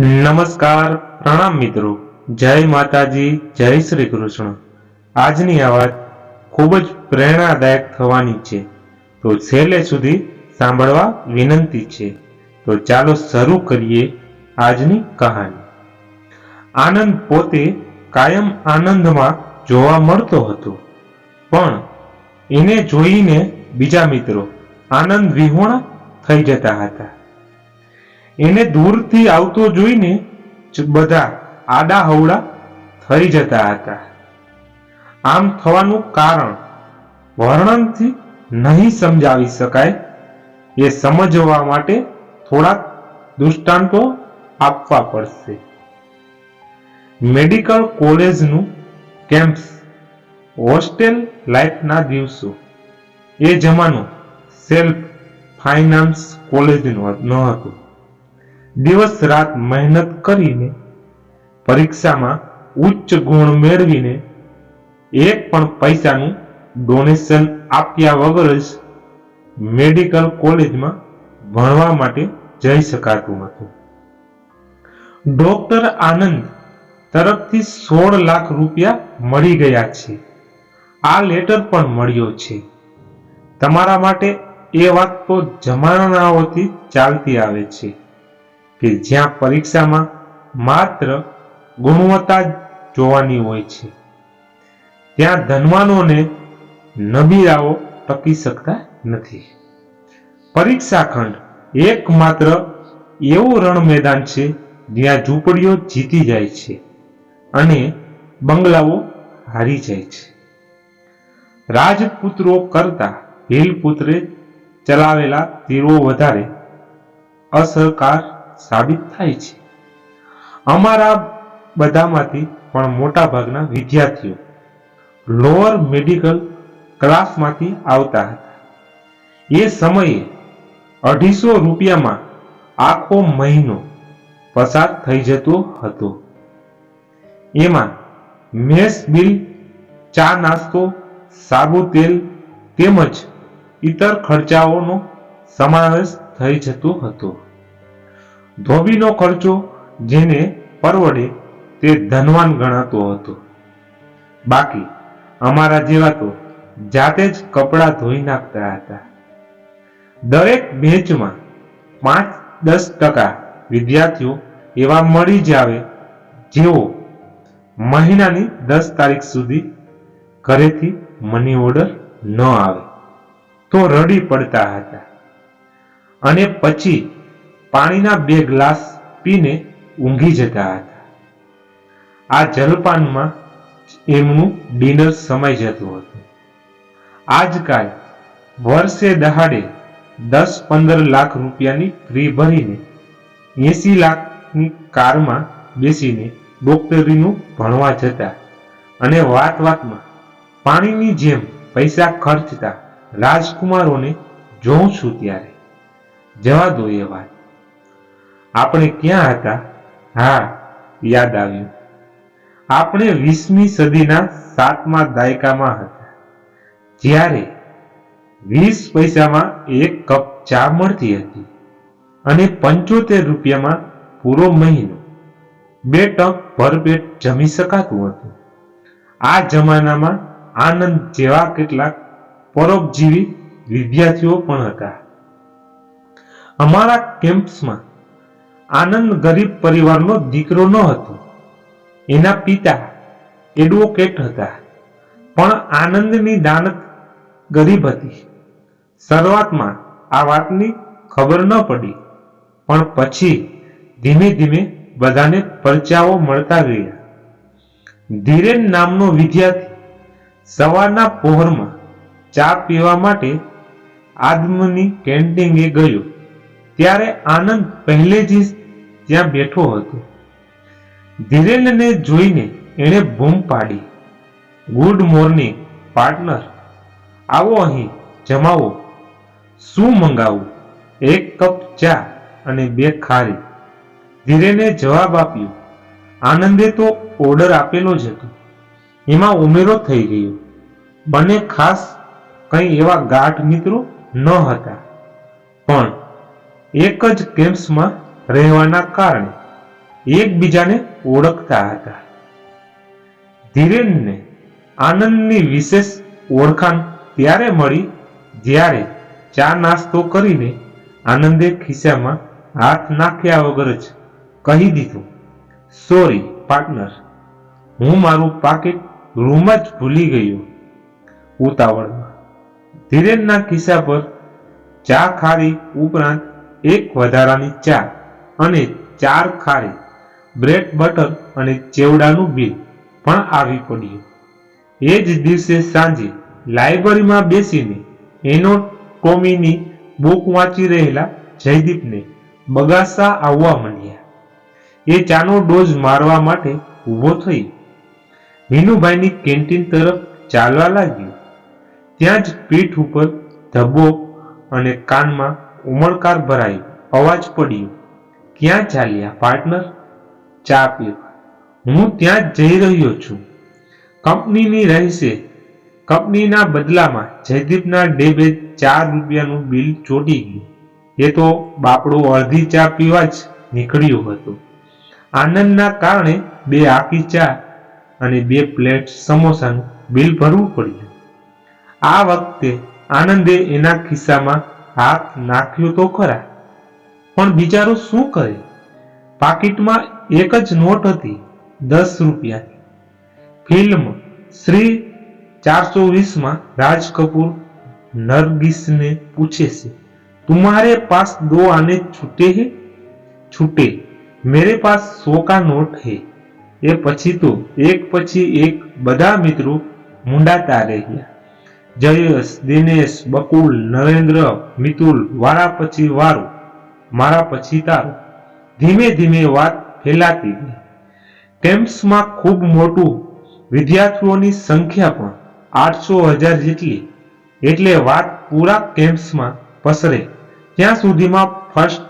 નમસ્કાર, પ્રણામ મિત્રો. જય માતાજી, જય શ્રી કૃષ્ણ. આજની આ વાત ખૂબ જ પ્રેરણાદાયક થવાની છે. તો છેલ્લે સુધી સાંભળવા વિનંતી છે. તો ચાલો શરૂ કરીએ આજની કહાની. આનંદ પોતે કાયમ આનંદમાં જોવા મળતો હતો. પણ એને જોઈને બીજા મિત્રો આનંદ વિહોણા થઈ જતા હતા. એને દૂરથી આવતો જોઈને બધા આડા હવડા થઈ જતા હતા. આમ થવાનું કારણ વર્ણનથી નહીં સમજાવી શકાય એ સમજવા માટે થોડાક દૃષ્ટાંતો આપવા પડશે. મેડિકલ કોલેજનું કેમ્પ્સ હોસ્ટેલ લાઈફના દિવસો. એ જમાનો સેલ્ફ ફાઇનાન્સ કોલેજનું ન હતો. દિવસ રાત મહેનત કરીને પરીક્ષામાં ઉચ્ચ ગુણ મેળવીને એક પણ પૈસાનું ડોનેશન આપ્યા વગર જ મેડિકલ કોલેજમાં ભણવા માટે જઈ શકાતું હતું. ડોક્ટર આનંદ તરફથી સોળ લાખ રૂપિયા મળી ગયા છે. આ લેટર પણ મળ્યો છે. તમારા માટે એ વાત તો જમાનાઓથી ચાલતી આવે છે. કે જ્યાં પરીક્ષામાં માત્ર ગુણવત્તા જોવાની હોય છે. ત્યાં ધનવાનોને નબીરાઓ ટકી શકતા નથી. પરીક્ષા ખંડ એકમાત્ર એવું રણ મેદાન છે જ્યાં ઝૂંપડીઓ જીતી જાય છે અને બંગલાઓ હારી જાય છે. રાજપુત્રો કરતા ભીલપુત્રે ચલાવેલા તીરો વધારે અસરકાર સાબિત થાય છે. અમારા બધામાંથી પણ મોટા ભાગના વિદ્યાર્થીઓ લોઅર મેડિકલ ક્લાસમાંથી આવતા હતા. એ સમયે અઢીસો રૂપિયામાં આખો મહિનો પસાર થઈ જતો હતો. એમાં મેસ બિલ ચા નાસ્તો, સાબુ તેલ તેમજ ઇતર ખર્ચાઓનો સમાવેશ થઈ જતો હતો. ધોબીનો ખર્ચો જેને પરવડે તે ધનવાન ગણાતો હતો. બાકી અમારા જેવા તો જાતે જ કપડાં ધોઈ નાખતા હતા. દરેક બેચમાં પાંચ દસ ટકા વિદ્યાર્થીઓ એવા મળી જ આવે જેઓ મહિનાની દસ તારીખ સુધી ઘરેથી મની ઓર્ડર ન આવે. તો રડી પડતા હતા. અને પછી પાણીના બે ગ્લાસ પીને ઊંઘી જતા હતા. આ જલપાનમાં એમનું ડિનર સમય જતું હતું. આજકાલ વર્ષે દહાડે દસ પંદર લાખ રૂપિયાની ફી ભરીને એસી લાખની કારમાં બેસીને ડોક્ટરીનું ભણવા જતા અને વાત વાતમાં પાણીની જેમ પૈસા ખર્ચતા રાજકુમારોને જોઉં છું ત્યારે. જવા દો એ વાત. આપણે ક્યાં હતા? હા, યાદ આવ્યું. આપણે વીસમી સદીના સાતમા દાયકામાં હતા. જ્યારે વીસ પૈસામાં એક કપ ચા મળતી હતી અને પંચોતેર રૂપિયામાં પૂરો મહિનો, બે ટક ભરપેટ જમી શકાતું હતું. આ જમાનામાં આનંદ જેવા કેટલાક પરોપજીવી વિદ્યાર્થીઓ પણ હતા. અમારા કેમ્પસમાં આનંદ ગરીબ પરિવારનો દીકરો ન હતો. એના પિતા એડવોકેટ હતા. પણ આનંદની દાનત ગરીબ હતી. શરૂઆતમાં આ વાતની ખબર ન પડી, પણ પછી ધીમે ધીમે બધાને પરચાઓ મળતા ગયા. ધીરેન નામનો વિદ્યાર્થી સવારના પહોરમાં ચા પીવા માટે આદમની કેન્ટીને ગયો. ત્યારે આનંદ પહેલેથી જ ત્યાં બેઠો હતો. ધીરેનને જોઈને એણે બૂમ પાડી. Good morning, partner. આવો અહીં, જમાવો. શું મંગાવું? એક કપ ચા અને બે ખારી. ધીરેને જવાબ આપ્યો. આનંદે તો ઓર્ડર આપેલો જ હતો. એમાં ઉમેરો થઈ ગયો. બંને ખાસ કંઈ એવા ગાઢ મિત્રો ન હતા. પણ એક જ કેમ્પ્સમાં રહેવાના કારણે એકબીજાને ઓળખતા હતા. ધીરેનને આનંદની વિશેષ ઓળખાણ ત્યારે મળી જ્યારે ચા નાસ્તો કરીને આનંદે ખિસ્સામાં હાથ નાખ્યા વગર જ કહી દીધું, સોરી, પાર્ટનર, હું મારું પાકીટ રૂમમાં જ ભૂલી ગયો. ઉતાવળમાં ધીરેનના ખિસ્સા પર ચા ખારી ઉપરાંત એક વધારાની ચા અને ચાર ખારી, બ્રેડ બટર અને ચેવડાનું બિલ પણ આવી પડ્યું. એ જ દિવસે સાંજે લાઇબ્રેરીમાં બેસીને એનો કોમીની બુક વાંચી રહેલા જયદીપને બગાસા આવવા માંડ્યા. એ ચાનો ડોઝ મારવા માટે ઊભો થઈ વિનુભાઈની કેન્ટીન તરફ ચાલવા લાગ્યો. ત્યાં જ પીઠ ઉપર ધબ્બો અને કાનમાં ઉમળકાર ભરાયો અવાજ પડ્યો. ક્યાં ચાલ્યા પાર્ટનર ચા પીવા. હું ત્યાં જ જઈ રહ્યો છું. કંપનીની રહેશે. કંપનીના બદલામાં જયદીપના ડેબે ચાર રૂપિયાનું બિલ ચોટી ગયું. એ તો બાપડો અડધી ચા પીવા જ નીકળ્યો હતો. આનંદના કારણે બે આખી ચા અને બે પ્લેટ સમોસાનું બિલ ભરવું પડ્યું. આ વખતે આનંદે એના ખિસ્સામાં હાથ નાખ્યો તો ખરા. પણ બિચારો શું કરે? પાકીટમાં એક જ નોટ હતી, દસ રૂપિયાની. ફિલ્મ શ્રી ચારસો વીસમાં રાજ કપૂર નરગિસને પૂછે છે તુમ્હારે પાસ દો આને છૂટે હે? છૂટે. મેરે પાસ સો કા નોટ હે. એ પછી તો, એક પછી એક બધા મિત્રો મુંડાતા રહ્યા. જયેશ, દિનેશ, બકુલ, નરેન્દ્ર, મિતુલ વારા પછી વારું. મારા પછી તારું ધીમે ધીમે વાત ફેલાતી ગઈ કેમ્પ્સમાં ખૂબ મોટું વિદ્યાર્થીઓની સંખ્યા પણ આઠસો હજાર જેટલી એટલે વાત પૂરા કેમ્પ્સમાં પસરે. ત્યાં સુધીમાં ફર્સ્ટ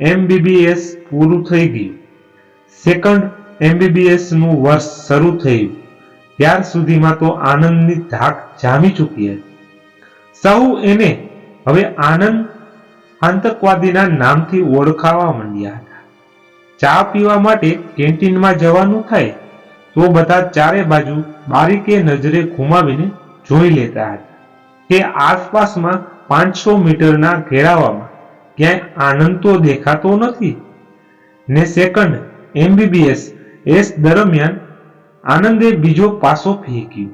એમબીબીએસ પૂરું થઈ ગયું. સેકન્ડ એમબીબીએસનું વર્ષ શરૂ થયું. ત્યાર સુધીમાં તો આનંદની ધાક જામી ચૂકી હતી. સૌ એને હવે આનંદ આતંકવાદીના નામથી ઓળખાવા માંડ્યા હતા. ચા પીવા માટે કેન્ટીનમાં જવાનું થાય, તો બધા ચારે બાજુ બારીકે નજરે ઘુમાવીને જોઈ લેતા હતા કે આસપાસમાં પાંચસો મીટરના ઘેરાવામાં ક્યાંય આનંદ તો દેખાતો નથી. ને સેકન્ડ એમબીબીએસ એસ દરમિયાન આનંદે બીજો પાસો ફેંક્યો.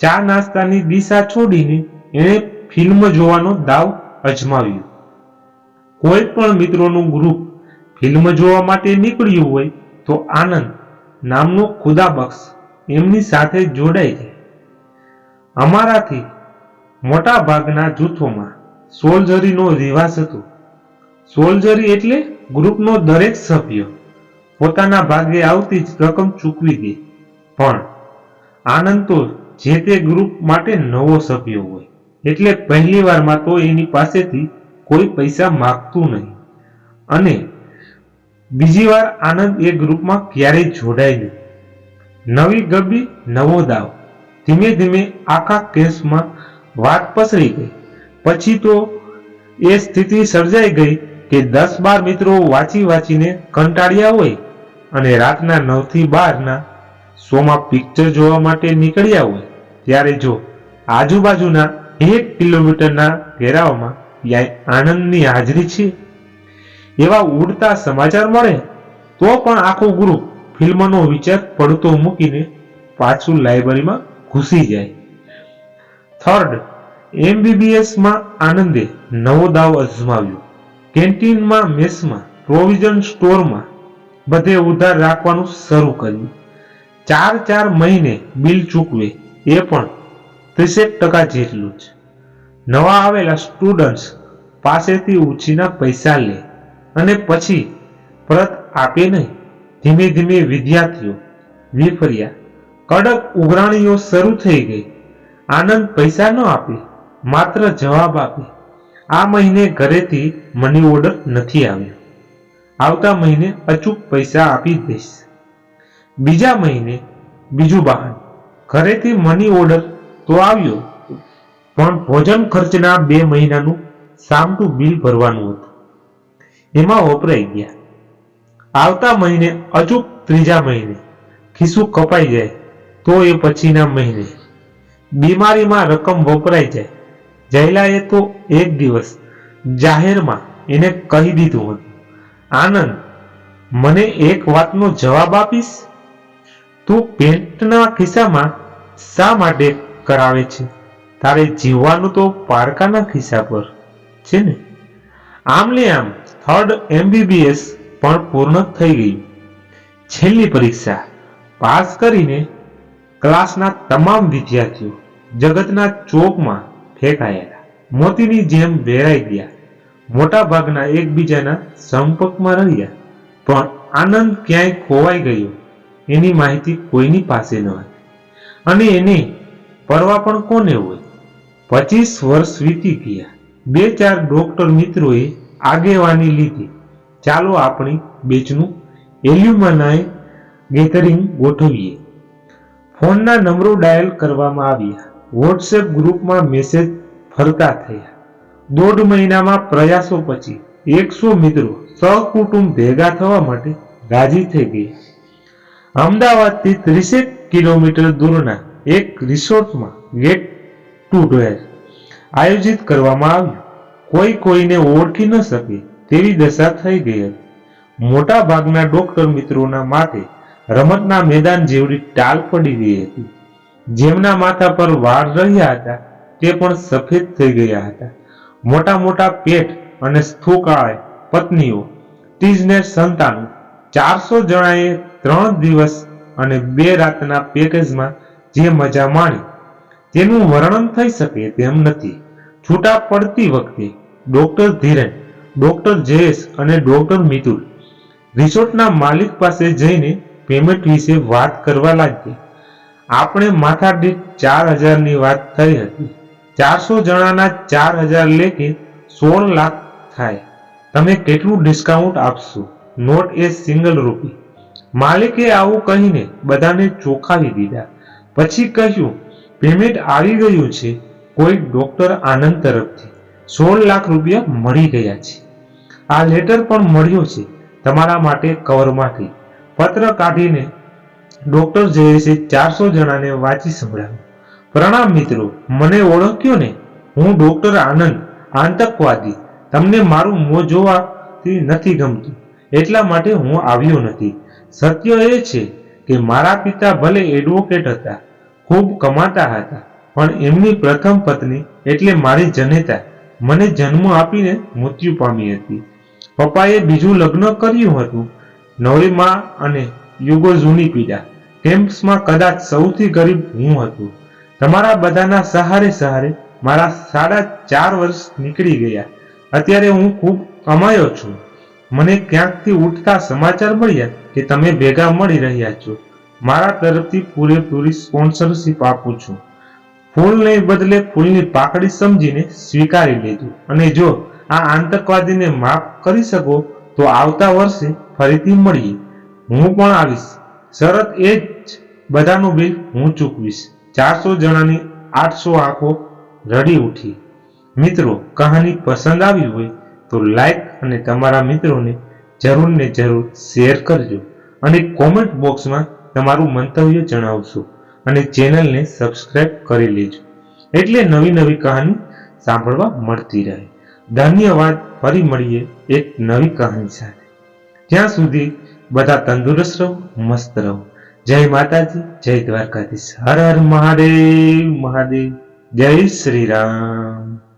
ચા નાસ્તાની દિશા છોડીને એણે ફિલ્મ જોવાનો દાવ અજમાવ્યો. કોઈ પણ મિત્રોનું ગ્રુપ ફિલ્મ જોવા માટે નીકળ્યું હોય તો આનંદ નામનો ખુદાબક્ષ એમની સાથે જોડાઈ જાય. અમારાથી મોટા ભાગના જૂથોમાં સોલ્જરીનો રિવાજ હતો. સોલ્જરી એટલે ગ્રુપનો દરેક સભ્ય પોતાના ભાગે આવતી જ રકમ ચૂકવી દે. પણ આનંદ તો જે તે ગ્રુપ માટે નવો સભ્ય હોય. એટલે પહેલી વારમાં તો એની પાસેથી કોઈ પૈસા માગતું નહીં. અને બીજી વાર આનંદ એ ગ્રુપમાં ક્યારેય જોડાય નહીં. નવી ગબી નવો દાવ. ધીમે ધીમે આખા કેસમાં વાત પસરી ગઈ. પછી તો એ સ્થિતિ સર્જાઈ ગઈ કે દસ બાર મિત્રો વાંચી વાંચીને કંટાળ્યા હોય અને રાતના નવથી બારના શોમાં પિક્ચર જોવા માટે નીકળ્યા હોય. ત્યારે જો આજુબાજુના એક કિલોમીટરના ઘેરાવમાં આનંદની હાજરી છે? એવા ઉડતા સમાચાર મળે તો પણ આખો ગ્રુપ ફિલ્મનો વિચાર પડતો મૂકીને પાછું લાઇબ્રેરીમાં ઘૂસી જાય. થર્ડ એમબીબીએસમાં આનંદે નવો દાવ અજમાવ્યો. કેન્ટીનમાં મેસમાં પ્રોવિઝન સ્ટોરમાં બધે ઉધાર રાખવાનું શરૂ કર્યું. ચાર ચાર મહિને બિલ ચૂકવે, એ પણ ત્રીસેક ટકા જેટલું જ. નવા આવેલા સ્ટુડન્ટ્સ પાસેથી ઉછીના પૈસા લે અને પછી પરત આપે નહીં. ધીમે ધીમે વિદ્યાર્થીઓ વિફર્યા. કડક ઉઘરાણીઓ શરૂ થઈ ગઈ. આનંદ પૈસા ન આપે, માત્ર જવાબ આપે. આ મહિને ઘરેથી મની ઓર્ડર નથી આવ્યો. આવતા મહિને અચૂક પૈસા આપી દઈશ. બીજા મહિને બીજું બહાન. ઘરેથી મની ઓર્ડર તો આવ્યો પણ ભોજન ખર્ચના બે મહિનાનું સામટું બિલ ભરવાનું હતું. એમાં વપરાઈ ગયા. આવતા મહિને, અચૂક ત્રીજા મહિને, ખિસ્સું કપાઈ જાય, તો એ પછીના મહિને. બીમારીમાં રકમ વપરાઈ જાય. જયલાએ તો એક દિવસ જાહેરમાં એને કહી દીધું હતું, આનંદ, મને એક વાતનો જવાબ આપીશ? તું પેન્ટના ખિસ્સામાં શા માટે કરાવે છે? તારે જીવવાનું તો પારકાના ખિસ્સા પર, છે ને? આમ લે આમ થર્ડ એમબીબીએસ પણ પૂર્ણ થઈ ગયું. છેલ્લી પરીક્ષા પાસ કરીને ક્લાસના તમામ વિદ્યાર્થીઓ જગતના ચોકમાં ફેંકાયેલા. મોતીની જેમ વેરાઈ ગયા. મોટા ભાગના એકબીજાના સંપર્કમાં રહ્યા. પણ આનંદ ક્યાંય ખોવાઈ ગયો એની માહિતી કોઈની પાસે ન હતી. અને એને પરવા પણ કોને હોય? પચીસ વર્ષ વીતી ગયા. બે ચાર ડોક્ટર મિત્રોએ આગેવાની લીધી. ચાલો આપણે બેચનું એલ્યુમનાય ગેધરિંગ ગોઠવીએ. ફોનના નંબરો ડાયલ કરવામાં આવ્યા. વોટ્સએપ ગ્રુપમાં મેસેજ ફરતા થયા. દોઢ મહિનામાં પ્રયાસો પછી એકસો મિત્રો સહકુટુંબ ભેગા થવા માટે રાજી થઈ ગયા. અમદાવાદથી ત્રીસેક કિલોમીટર દૂરના એક રિસોર્ટમાં ગેટ ટુગેધર આયોજિત કરવામાં આવ્યું. કોઈ કોઈને ઓળખી ન શકે તેવી દશા થઈ ગઈ હતી. મોટા ભાગના ડોક્ટર મિત્રોના માથે રમતના મેદાન જેવડી ટાલ પડી ગઈ હતી. જેમના માથા પર વાળ રહ્યા હતા, તે પણ સફેદ થઈ ગયા હતા. મોટા મોટા પેટ અને સ્થૂકાળે પત્નીઓ ટીજને સંતાનો, ચારસો જણાએ ત્રણ દિવસ અને બે રાતના પેકેજમાં જે મજા માણી. તેનું વર્ણન થઈ શકે તેમ નથી. છૂટા પડતી વખતે ડોક્ટર ધીરેન ડોક્ટર જયેશ અને ડોક્ટર મિતુલ રિસોર્ટના માલિક પાસે જઈને પેમેન્ટ વિશે વાત કરવા લાગ્યા. આપણે માથા દીઠ ચાર હજારની વાત થઈ હતી. ચારસો જણાના ચાર હજાર લેખે સોળ લાખ થાય. તમે કેટલું ડિસ્કાઉન્ટ આપશો? નોટ એ સિંગલ રૂપી. માલિકે આવું કહીને બધાને ચોખાવી દીધા. પછી કહ્યું પેમેન્ટ આવી ગયું છે, કોઈ ડોક્ટર આનંદ તરફથી. સોળ લાખ રૂપિયા મળી ગયા છે. આ લેટર પણ મળ્યો છે તમારા માટે કવરમાંથી. પત્ર કાઢીને ડોક્ટર જયેશે ચારસો જણાને વાંચી સંભળાવ્યું. પ્રણામ મિત્રો, મને ઓળખ્યો ને? હું ડોક્ટર આનંદ, આતંકવાદી. તમને મારું મોં જોવાથી નથી ગમતું. એટલા માટે હું આવ્યો નથી. સત્ય એ છે કે મારા પિતા ભલે એડવોકેટ હતા ખૂબ કમાતા હતા. પણ એમની પ્રથમ પત્ની એટલે મારી જનેતા, મને જન્મ આપીને મૃત્યુ પામી હતી. પપ્પાએ બીજું લગ્ન કર્યું હતું નવરી માં અને યુગો જૂની પીડા. કેમ્પ્સમાં કદાચ સૌથી ગરીબ હું હતું. તમારા બધાના સહારે સહારે મારા સાડા ચાર વર્ષ નીકળી ગયા. અત્યારે હું ખૂબ કમાયો છું. મને ક્યાંકથી ઉઠતા સમાચાર મળ્યા કે તમે ભેગા મળી રહ્યા છો? મારા તરફથી પૂરેપૂરી સ્પોન્સરશિપ આપું છું. ફૂલને બદલે ફૂલની પાકડી સમજીને સ્વીકારી લેજો અને જો આ આતંકવાદીને માફ કરી શકો, તો આવતા વર્ષે ફરીથી મળીએ. હું પણ આવીશ. શરત એ જ બધાનું બિલ હું ચૂકવીશ. ચારસો જણાની આઠસો આંખો રડી ઉઠી. મિત્રો, કહાની પસંદ આવી હોય તો લાઈક અને તમારા મિત્રોને જરૂર ને જરૂર શેર કરજો. અને કોમેન્ટ બોક્સમાં તમારું મંતવ્ય જણાવશો અને ચેનલને સબસ્ક્રાઇબ કરી લેજો. એટલે નવી નવી કહાની સાંભળવા મળતી રહે. ધન્યવાદ. ફરી મળીએ એક નવી કહાની સાથે. ત્યાં સુધી બધા તંદુરસ્ત રહો, મસ્ત રહો. જય માતાજી, જય દ્વારકાધીશ. હર હર મહાદેવ મહાદેવ. જય શ્રી રામ.